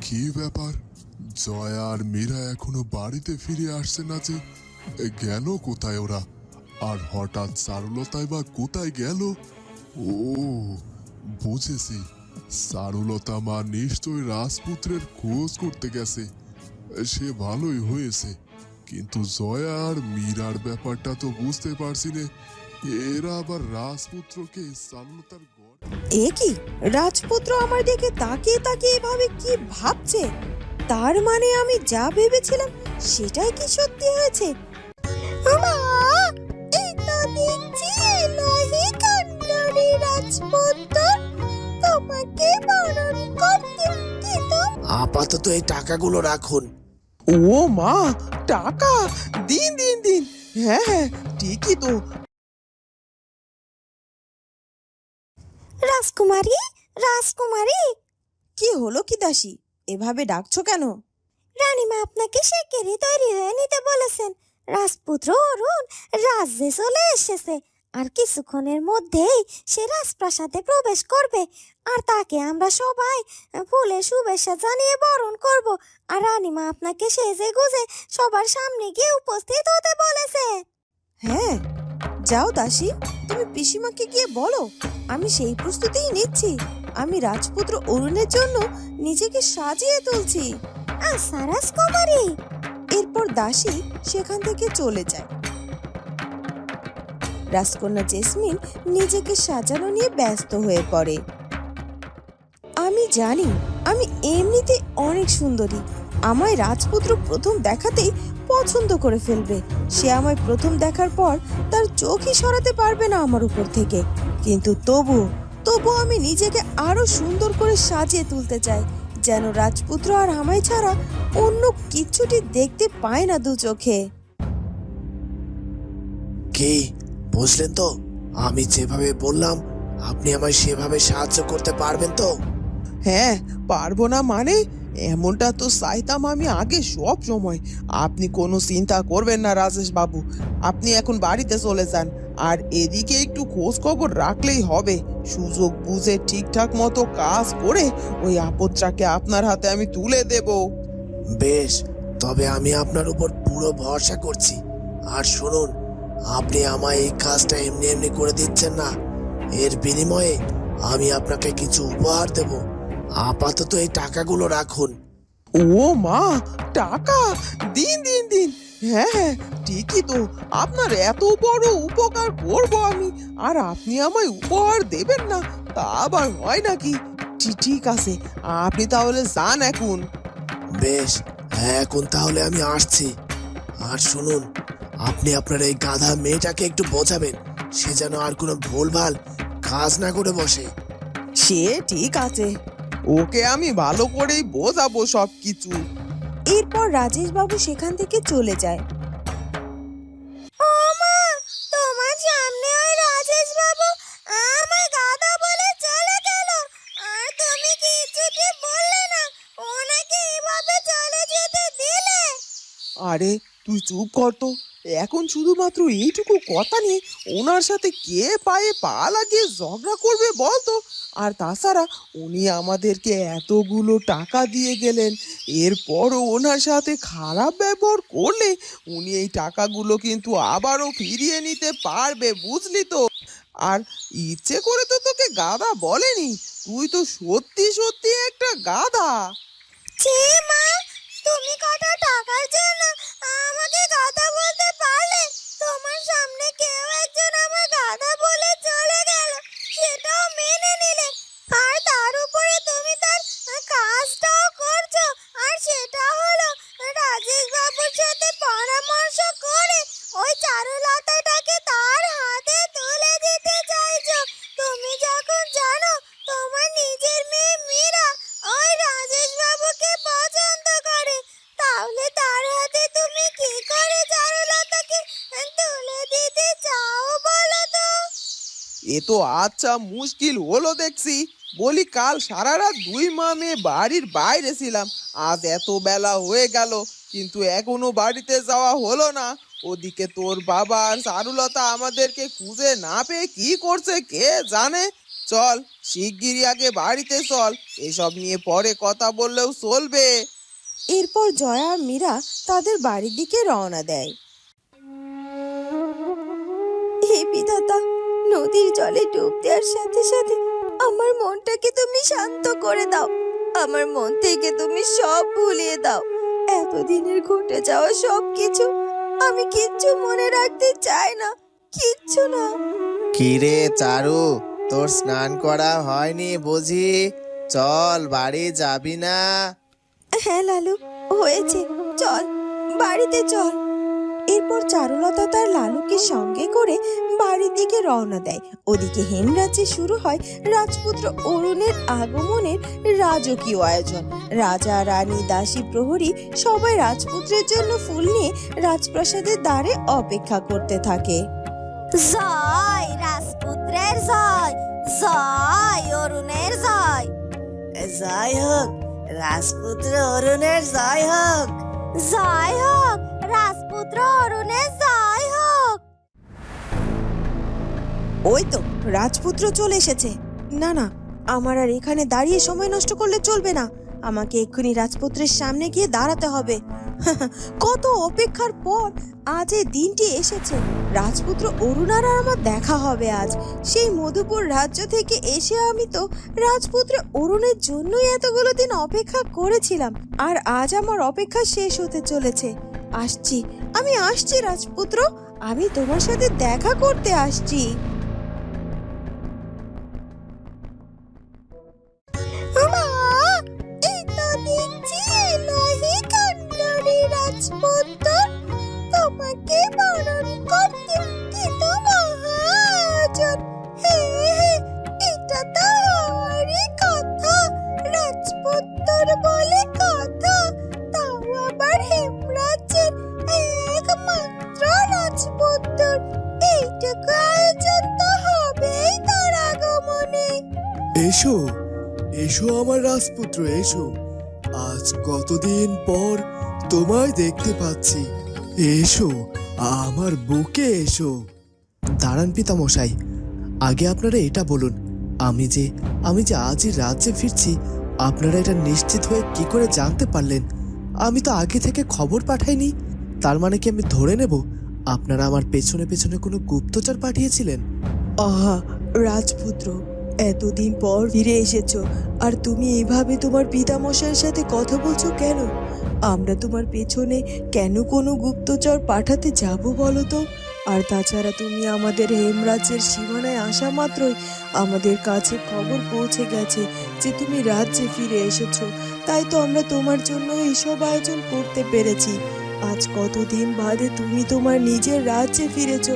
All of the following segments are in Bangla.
কি ব্যাপার? জয়া আর মীরা এখনও বাড়িতে ফিরে আসছে না যে। গেল কোথায় ওরা? আর হঠাৎ চারুলতাই বা কোথায় গেল? ও, বুঝেছি। চারুলতা মা নিশ্চয় রাজপুত্রের খোঁজ করতে গেছে। সে ভালোই হয়েছে। কিন্তু জয়া আর মীরার ব্যাপারটা তো বুঝতে পারছি না। এরা আবার রাজপুত্রকে চারুলতার এ কি? রাজপুত্র আমার দিকে তাকিয়ে তাকিয়ে এভাবে কি ভাবছে? তার মানে আমি যা ভেবেছিলাম সেটাই কি সত্যি হয়েছে? আপাতত এই টাকাগুলো রাখুন। ও মা টাকা? দিন দিন দিন। হ্যাঁ হ্যাঁ ঠিকই তো। রাজকুমারী রাজকুমারী। কি হলো কি দাসী? এভাবে ডাকছো কেন? রানীমা আপনাকে শিগগিরই তৈরি হয়ে নিতে বলেছেন। রাজপুত্র অরুণ রাজ্যে চলে এসেছে। আর কিছুক্ষণের মধ্যেই সে রাজপ্রাসাদে প্রবেশ করবে। আর তাকে আমরা সবাই ফুলের শুভেচ্ছা জানিয়ে বরণ করব। আর রানীমা আপনাকে সেজে গুজে সবার সামনে গিয়ে উপস্থিত হতে বলেছে। হ্যাঁ যাও দাসী তুমি পিসিমাকে গিয়ে বলো। আমি সেই প্রস্তুতিই নিচ্ছি। আমি রাজপুত্র অরুণের জন্য নিজেকে সাজিয়ে তুলছি। এরপর দাসী সেখান থেকে চলে যায়। রাজকন্যা জেসমিন নিজেকে সাজানো নিয়ে ব্যস্ত হয়ে পড়ে। আমি জানি আমি এমনিতে অনেক সুন্দরী। আমায় রাজপুত্র প্রথম দেখাতেই পছন্দ করে ফেলবে। সে আমায় প্রথম দেখার পর তার চোখই সরাতে পারবে না আমার উপর থেকে। কিন্তু তবু তবু আমি নিজেকে আরও সুন্দর করে সাজিয়ে তুলতে চাই, যেন রাজপুত্র আর আমায় ছাড়া অন্য কিচ্ছুটি দেখতে পায় না দু চোখে। কি? বুঝলেন তো? আমি যেভাবে বললাম, আপনি আমায় সেভাবে সাহায্য করতে পারবেন তো? হ্যাঁ পারব না মানে? এমনটা তো চাইতাম আমি আগে সব সময়। আপনি কোনো চিন্তা করবেন না রাজেশ বাবু। আপনি এখন বাড়িতে চলে যান। আর এদিকে একটু খোঁজ খবর রাখলেই হবে। সুযোগ বুঝে ঠিকঠাক মতো কাজ করে ওই আপদটাকে আপনার হাতে আমি তুলে দেব। বেশ, তবে আমি আপনার উপর পুরো ভরসা করছি। আর শুনুন, আপনি আমায় এই কাজটা এমনি এমনি করে দিচ্ছেন না। এর বিনিময়ে আমি আপনাকে কিছু উপহার দেব। আপাতত এই টাকাগুলো রাখুন। ও মা টাকা? দিন দিন দিন। হ্যাঁ হ্যাঁ ঠিকই তো। আপনার এত বড় উপকার করব আমি। আর আপনি আমায় উপহার দেবেন না তা আবার হয় নাকি? ঠিক আছে আপনি তাহলে যান এখন। বেশ এখন তাহলে আমি আসছি। আর শুনুন আপনি আপনার এই গাধা মেয়েটাকে একটু বোঝাবেন। সে যেন আর কোনো ভুলভাল কাজ না করে বসে। সে ঠিক আছে। ওকে আমি ভালো করেই বোঝাবো সব কিছু এরপর রাজেশ বাবু সেখান থেকে চলে যায়। ও মা তোমার সামনে ওই রাজেশ বাবু আমায় গাধা বলে চলে গেল। আর তুমি কিছুটি বললে না ওনাকে এভাবে চলে যেতে দিলে। আরে তুই চুপ কর তো। এখন শুধুমাত্র এইটুকু কথা নিয়ে ওনার সাথে কে পায়ে পা লাগিয়ে ঝগড়া করবে বল তো আর তাছাড়া উনি আমাদেরকে এতগুলো টাকা দিয়ে গেলেন। এরপরও ওনার সাথে খারাপ ব্যবহার করলে উনি এই টাকাগুলো কিন্তু আবারও ফিরিয়ে নিতে পারবে, বুঝলি তো? আর ইচ্ছে করে তো তোকে গাদা বলেনি, তুই তো সত্যি সত্যি একটা ছি মা? তুমি কটা টাকার জন্য আমাকে গাধা বলতে পারলে? তোমার সামনে কেউ এ তো আচ্ছা মুশকিল হলো দেখছি। বলি কাল সারা রাত দুই মা মেয়ে বাড়ির বাইরে ছিলাম। আজ এত বেলা হয়ে গেল, কিন্তু এখনও বাড়িতে যাওয়া হলো না। ওদিকে তোর বাবা আর চারুলতা আমাদেরকে খুঁজে না পেয়ে কি করছে কে জানে? চল, শিগগিরই আগে বাড়িতে চল, এসব নিয়ে পরে কথা বললেও চলবে। এরপর জয়া আর মীরা তাদের বাড়ির দিকে রওনা দেয়। হে বিধাতা নদীর জলে ডুব দেওয়ার সাথে সাথে আমার মনটাকে তুমি শান্ত করে দাও। আমার মন থেকে তুমি সব ভুলিয়ে দাও। এতদিনের ঘটে যাওয়া সব কিছু আমি কিচ্ছু মনে রাখতে চাই না। কিচ্ছু না। কিরে চারু তোর স্নান করা হয়নি বুঝি? চল বাড়ি যাবি না? হ্যাঁ লালু হয়েছে। চল বাড়িতে চল। এরপর চারুলতা তার লালুকে সঙ্গে করে বাড়ির দিকে রওনা দেয়। ওদিকে হেমরাজ্যে শুরু হয় রাজপুত্র অরুণের আগমনের রাজকীয় আয়োজন। রাজা রানী দাসী প্রহরী সবাই রাজপুত্রের জন্য ফুল নিয়ে রাজপ্রাসাদের দ্বারে অপেক্ষা করতে থাকে। জয় রাজপুত্রের জয় জয় অরুণের জয়। জয় হোক রাজপুত্র অরুণের জয় হোক। জয় হোক রাজপুত্র অরুণের জয় হোক। ওই তো, রাজপুত্র চলে এসেছে। না না, আমার আর এখানে দাঁড়িয়ে সময় নষ্ট করলে চলবে না। আমাকে এক্ষুনি রাজপুত্রের সামনে গিয়ে দাঁড়াতে হবে। কত অপেক্ষার পর আজ এই দিনটি এসেছে। রাজপুত্র অরুণার আর আমার দেখা হবে আজ। সেই মধুপুর রাজ্য থেকে এসে আমি তো রাজপুত্র অরুণের জন্যই এতগুলো দিন অপেক্ষা করেছিলাম। আর আজ আমার অপেক্ষা শেষ হতে চলেছে। আসছি। আমি আসছি রাজপুত্র। আমি তোমার সাথে দেখা করতে আসছি। রাজপুত্র এসো। আজ কতদিন পর তোমায় দেখতে পাচ্ছি। এসো, আমার বুকে এসো। দাঁড়ান পিতা মশাই আগে আপনারা এটা বলুন। আমি যে আমি যে আজই রাজ্যে ফিরছি, আপনারা এটা নিশ্চিত হয়ে কি করে জানতে পারলেন? আমি তো আগে থেকে খবর পাঠাইনি। তার মানে কি আমি ধরে নেব? আপনারা আমার পেছনে পেছনে কোনো গুপ্তচর পাঠিয়েছিলেন? আহা, রাজপুত্র এতদিন পর ফিরে এসেছ। আর তুমি এভাবে তোমার পিতামশাইয়ের সাথে কথা বলছো কেন? আমরা তোমার পেছনে কেন কোনো গুপ্তচর পাঠাতে যাব বলো তো? আর তাছাড়া তুমি আমাদের হেমরাজ্যের সীমানায় আসা মাত্রই আমাদের কাছে খবর পৌঁছে গেছে যে তুমি রাজ্যে ফিরে এসেছ। তাই তো আমরা তোমার জন্য এসব আয়োজন করতে পেরেছি। আজ কতদিন বাদে তুমি তোমার নিজের রাজ্যে ফিরেছ।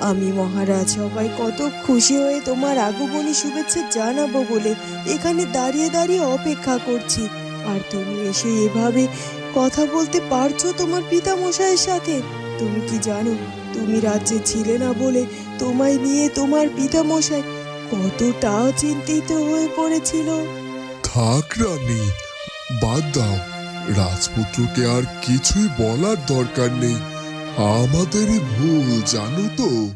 আমি মহারাজ সবাই কত খুশি হয়ে তোমার আগমনী শুভেচ্ছা জানাব বলে এখানে দাঁড়িয়ে দাঁড়িয়ে অপেক্ষা করছি। আর তুমি এসে এভাবে কথা বলতে পারছ তোমার পিতামশাইয়ের সাথে? তুমি কি জানো, তুমি রাজ্যে ছিলে না বলে তোমায় নিয়ে তোমার পিতামশাই কতটা চিন্তিত হয়ে পড়েছিল। থাক রানী, বাদ দাও। রাজপুত্রকে আর কিছুই বলার দরকার নেই। আমাদেরই ভুল জানো তো?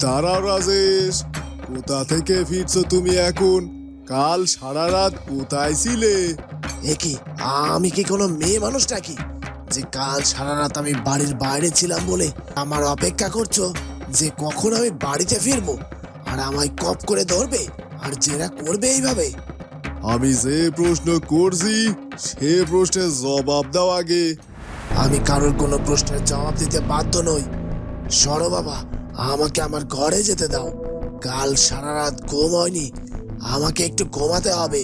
দাঁড়াও রাজেশ কোথা থেকে ফিরছো তুমি এখন? কাল সারা রাত কোথায় ছিলে? এ কি আমি কি কোনো মেয়ে মানুষ নাকি? যে কাল সারা রাত আমি বাড়ির বাইরে ছিলাম বলে আমার অপেক্ষা করছ? যে কখন আমি বাড়িতে ফিরবো? আর আমায় কপ করে ধরবে? আর জেরা করবে এইভাবে? আমি যে প্রশ্ন করছি সে প্রশ্নের জবাব দাও আগে। আমি কারোর কোনো প্রশ্নের জবাব দিতে বাধ্য নই। সরো বাবা আমাকে আমার ঘরে যেতে দাও। কাল সারা রাত ঘুম হয়নি আমাকে একটু ঘুমাতে হবে।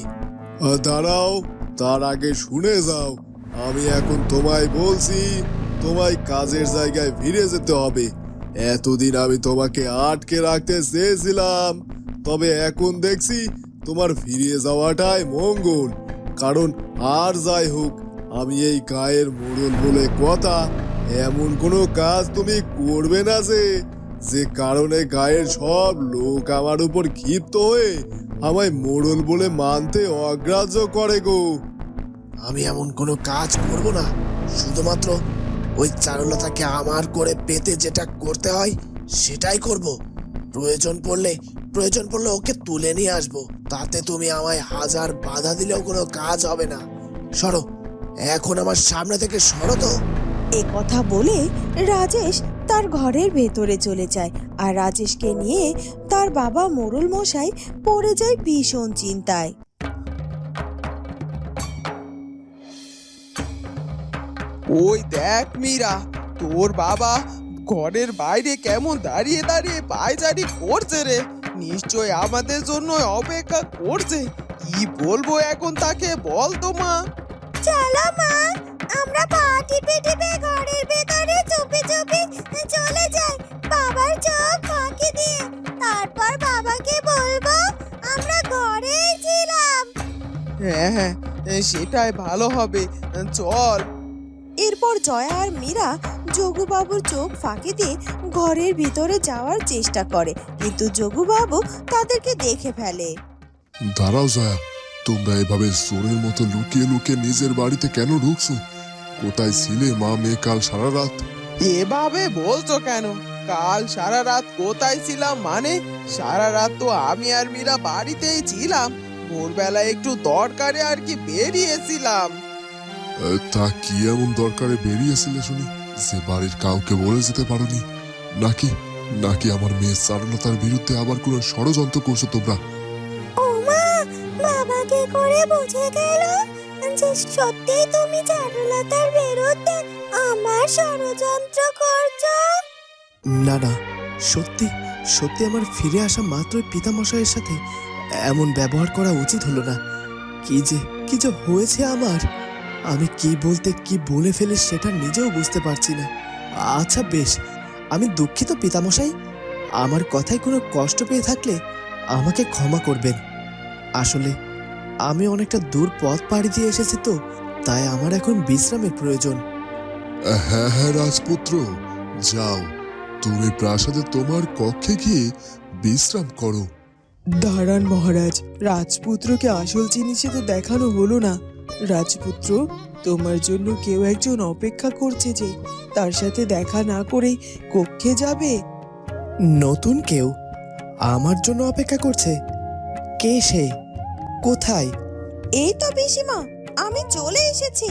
দাঁড়াও তার আগে শুনে যাও। আমি এখন তোমায় বলছি তোমায় কাজের জায়গায় ফিরে যেতে হবে। এতদিন আমি তোমাকে আটকে রাখতে চেয়েছিলাম তবে এখন দেখছি তোমার ফিরে যাওয়াটাই মঙ্গল, কারণ আর যাই হোক, আমি এই গায়ের মোড়ল বলে কথা, এমন কোনো কাজ তুমি করবে না যে যে কারণে গায়ের সব লোক আমার উপর ক্ষিপ্ত হয়ে আমায় মোড়ল বলে মানতে অগ্রাহ্য করে গো। আমি এমন কোনো কাজ করব না, শুধুমাত্র ওই চারুলতাকে আমার করে পেতে যেটা করতে হয়, সেটাই করব। প্রয়োজন পড়লে প্রয়োজন পড়লে ওকে তুলে নিয়ে আসব। তাতে তুমি আমায় হাজার বাধা দিলেও কোনো কাজ হবে না। সরো এখন আমার সামনে থেকে সরো তো। এ কথা বলে রাজেশ তার ঘরের ভেতরে চলে যায় আর রাজেশকে নিয়ে তার বাবা মোরল মশাই পড়ে যায় ভীষণ চিন্তায়। ওই দেখ মীরা তোর বাবা ঘরের বাইরে কেমন দাঁড়িয়ে দাঁড়িয়ে পায়চারি করছে রে। নিশ্চয় আমাদের জন্য অপেক্ষা করছে। কি বলব এখন তাকে বল তো মা। চলো মা। আমরা পা টিপে টিপে ঘরের ভেতরে চুপি চুপি চলে যাই। বাবার চোখ ফাঁকি দিয়ে। তারপর বাবাকে বলব আমরা ঘরেই ছিলাম। হ্যাঁ হ্যাঁ সেটাই ভালো হবে। চল। এরপর জয়া আর মীরা যোগুবাবুর চোখ ফাঁকি দিয়ে ঘরের ভিতরে যাওয়ার চেষ্টা করে কিন্তু যোগুবাবু তাদেরকে দেখে ফেলে। দাঁড়াও জয়া তোমরা এভাবে চোরের মতো লুকিয়ে লুকিয়ে নিজের বাড়িতে কেন ঢুকছো? কোথায় ছিলে মা মেয়ে কাল সারা রাত? এভাবে বলছো কেন? কাল সারা রাত কোথায় ছিলাম মানে? সারা রাত তো আমি আর মীরা বাড়িতেই ছিলাম। ভোরবেলা একটু দরকারে আর কি বেরিয়েছিলাম। তা কি এমন দরকারে বেরিয়েছিলে শুনি? যে বাড়ির কাউকে বলে যেতে পারোনি? নাকি নাকি আমার মেয়ে চারুলতার বিরুদ্ধে আবার কোনো ষড়যন্ত্র করছ তোমরা? ও মা বাবাকে করে বুঝে গেল যে সত্যি তুমি চারুলতার বিরুদ্ধে আমার ষড়যন্ত্র করছ। না না সত্যি সত্যি আমার ফিরে আসা মাত্রই পিতামশাইয়ের সাথে এমন ব্যবহার করা উচিত হলো না। কি যে কি যে হয়েছে আমার? আমি কি বলতে কি বলে ফেলি সেটা নিজেও বুঝতে পারছি না। আচ্ছা বেশ আমি দুঃখিত পিতামশাই। আমার কথায় কোনো কষ্ট পেয়ে থাকলে আমাকে ক্ষমা করবেন। আসলে আমি অনেকটা দূর পথ পাড়ি দিয়ে এসেছি তো তাই আমার এখন বিশ্রামের প্রয়োজন। হ্যাঁ হ্যাঁ রাজপুত্র যাও। তুমি প্রাসাদে তোমার কক্ষে গিয়ে বিশ্রাম করো। দাঁড়ান মহারাজ রাজপুত্রকে আসল জিনিসে তো দেখানো হলো না। রাজপুত্র তোমার জন্য কেউ একজন অপেক্ষা করছে যে তার সাথে দেখা না করেই কক্ষে যাবে। নতুন কেউ আমার জন্য অপেক্ষা করছে। কে সে? কোথায়? এই তো পিসিমা আমি চলে এসেছি।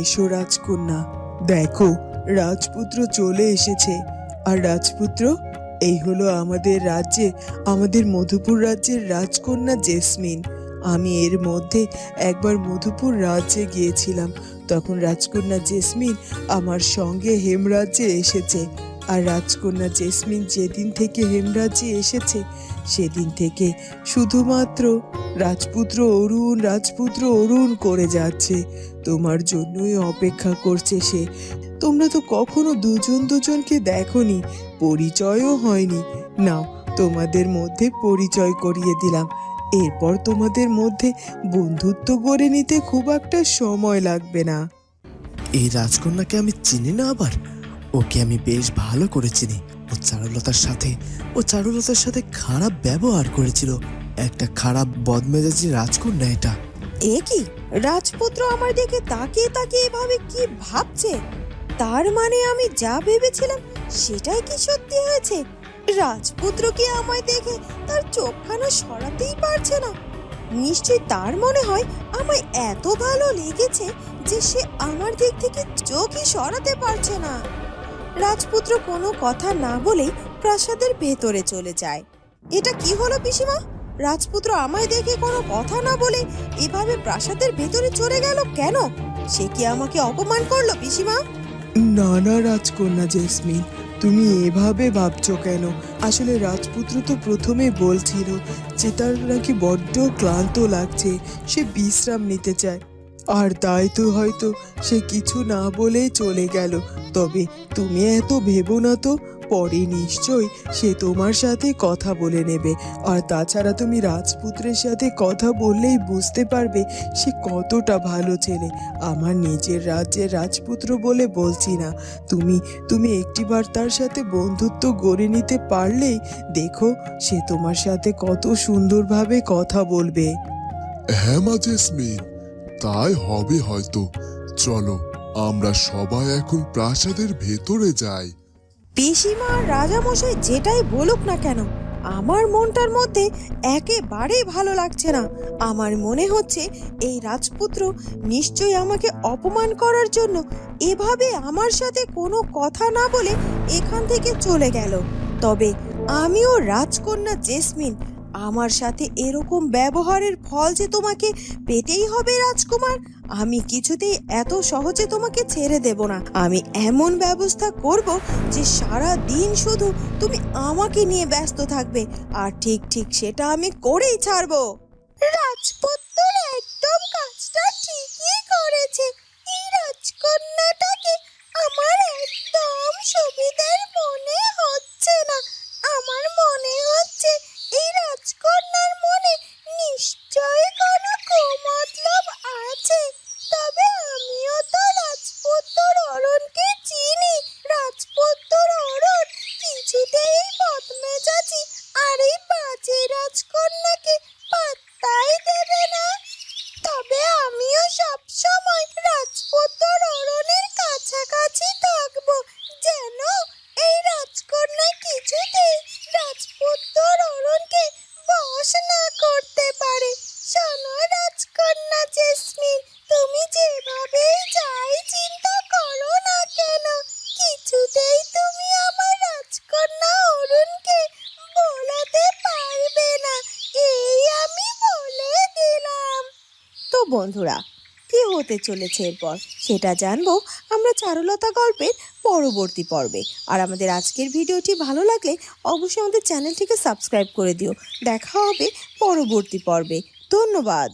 এসো রাজকন্যা দেখো রাজপুত্র চলে এসেছে। আর রাজপুত্র এই হলো আমাদের রাজ্যে আমাদের মধুপুর রাজ্যের রাজকন্যা জেসমিন। আমি এর মধ্যে একবার মধুপুর রাজ্যে গিয়েছিলাম। তখন রাজকন্যা জেসমিন আমার সঙ্গে হেমরাজ্যে এসেছে। আর রাজকন্যা জেসমিন যেদিন থেকে হেমরাজ্যে এসেছে, সেদিন থেকে শুধুমাত্র রাজপুত্র অরুণ রাজপুত্র অরুণ করে যাচ্ছে। তোমার জন্যই অপেক্ষা করছে সে। তোমরা তো কখনো দুজন দুজনকে দেখোনি, পরিচয়ও হয়নি। নাও, তোমাদের মধ্যে পরিচয় করিয়ে দিলাম। এরপর তোমাদের মধ্যে বন্ধুত্ব গড়ে নিতে খুব একটা সময় লাগবে না। এই রাজকন্যাকে আমি চিনি না আবার। ওকে আমি বেশ ভালো করে চিনি। ও চারুলতার সাথে ও চারুলতার সাথে খারাপ ব্যবহার করেছিল। একটা খারাপ বদমেজাজি রাজকন্যা এটা। এ কি? রাজপুত্র আমার দিকে তাকিয়ে তাকিয়ে এভাবে কি ভাবছে? তার মানে আমি যা ভেবেছিলাম সেটাই কি সত্যি হয়েছে? রাজপুত্র কি আমায় দেখে তার চোখখানা সরাতেই পারছে না? নিশ্চয়ই তার মনে হয় আমায় এত ভালো লেগেছে যে সে আমার দিক থেকে চোখই সরাতে পারছে না। রাজপুত্র কোনো কথা না বলেই প্রাসাদের ভেতরে চলে যায়। এটা কি হলো পিসিমা? রাজপুত্র আমায় দেখে কোনো কথা না বলে এভাবে প্রাসাদের ভেতরে চলে গেল কেন? সে কি আমাকে অপমান করল পিসিমা? না না, রাজকন্যা জেসমিন তুমি এভাবে ভাবছ কেন? আসলে রাজপুত্র তো প্রথমে বলছিল যে তার নাকি বড্ড ক্লান্ত লাগছে, সে বিশ্রাম নিতে চায়। আর তাই তো হয়তো সে কিছু না বলেই চলে গেল। তবে তুমি এত ভেবো না তো পরে নিশ্চয়ই সে তোমার সাথে কথা বলে নেবে। আর তাছাড়া তুমি রাজপুত্রের সাথে কথা বললেই বুঝতে পারবে সে কতটা ভালো ছেলে। আমার নিজের রাজ্যের রাজপুত্র বলে বলছি না। তুমি তুমি একটিবার তার সাথে বন্ধুত্ব গড়ে নিতে পারলেই দেখো সে তোমার সাথে কত সুন্দরভাবে কথা বলবে। হ্যাঁ মা জেসমিন, তাই হবে হয়তো। চলো, আমরা সবাই এখন প্রাসাদের ভেতরে যাই। পিসিমা রাজামশাই যেটাই বলুক না কেন, আমার মনটার মধ্যে একেবারেই ভালো লাগছে না। আমার মনে হচ্ছে এই রাজপুত্র নিশ্চয়ই আমাকে অপমান করার জন্য এভাবে আমার সাথে কোনো কথা না বলে এখান থেকে চলে গেল। তবে আমিও রাজকন্যা জেসমিন, আমার সাথে এরকম ব্যবহারের ফল যে তোমাকে পেতেই হবে রাজকুমার আমি কিছুতেই এত সহজে তোমাকে ছেড়ে দেব না। আমি এমন ব্যবস্থা করব যে সারা দিন শুধু তুমি আমাকে নিয়ে ব্যস্ত থাকবে, আর ঠিক ঠিক সেটা আমি করেই ছাড়বো। রাজপুত্র একদম কাজটা ঠিকই করেছে। এই রাজকন্যাটাকে আমার একদম সুবিধার মনে হচ্ছে না। আমার মনে হচ্ছে এই রাজকন্যার মনে নিশ্চয় কোনো কুমতলব আছে তবে আমিও তো রাজপুত্র অরণকে চিনি রাজপুত্র অরণ কিছুতেই বদমেজাজি আর এই বাজে রাজকন্যাকে পাত্তাই দেবে না তবে আমিও সব সময় রাজপুত্র অরণের কাছাকাছি থাকব যেন এই রাজকন্যা কিছুতেই রাজপুত্র অরণকে বশ না করতে পারে শোনো রাজকন্যা জেসমিন, তুমি যেভাবেই যাই চিন্তা করো না কেন, কিছুতেই তুমি আমার রাজকন্যা অরুণকে বলাতে পারবে না, এই আমি বলে দিলাম। তো বন্ধুরা, কি হতে চলেছে এরপর? সেটা জানব আমরা চারুলতা গল্পের পরবর্তী পর্বে। আর আমাদের আজকের ভিডিওটি ভালো লাগলে অবশ্যই আমাদের চ্যানেলটিকে সাবস্ক্রাইব করে দিও। দেখা হবে পরবর্তী পর্বে। ধন্যবাদ।